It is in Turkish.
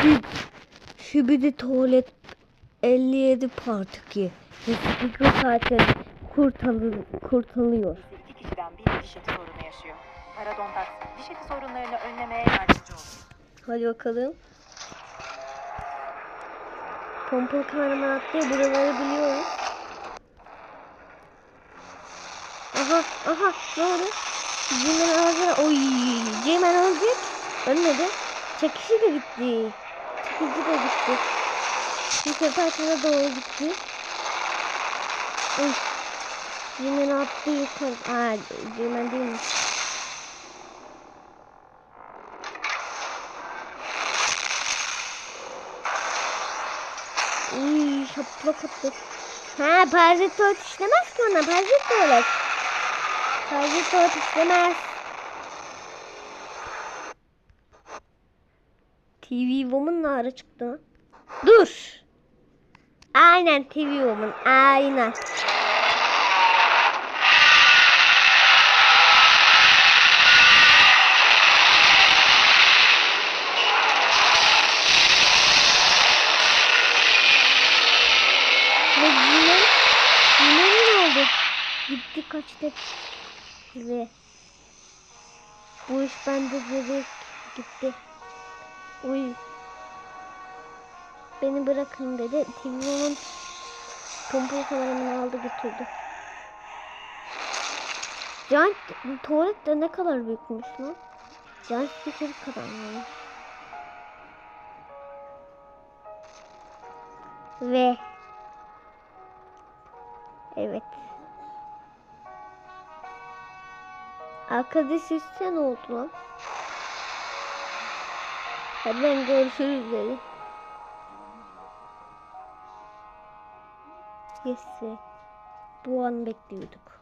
Şibidi, şibidi tuvalet 57 part 2. Speaker zaten kurtarı, kurtarılıyor. Ise iki kişiden biri diş eti sorunu yaşıyor. Parodontax, diş eti sorunlarını önlemeye yardımcı olur. Hadi bakalım. Pompalı kahraman atlıyor. Buraları biliyoruz. Aha aha ne oldu? Cimen ağzına oy Cimen ölecek. Ölmedi. Çekişi de gitti. Çekici de gitti. Yukarı parçana doğru gitti. Oy. Cimen attı yukarı. Aa Cimen değilmiş. Uy şaplak attı. Ha parazit işlemez ki ona. Parazit tuvalet. Parazit tuvalet işlemez. TV Woman ara çıktı. Dur. Aynen TV Woman. Aynen. Gitti kaçtı. Ve bu iş bende dedi gitti. Uy. Beni bırakın dedi. TV'nin pompalı kameramını aldı götürdü. Can tuvalet de ne kadar büyükmüş lan? Can spikeri kadar yani. Ve Evet. Arkadaş üstte ne oldu lan? Hadi ben görüşürüz dedi. Yes. Bu an bekliyorduk.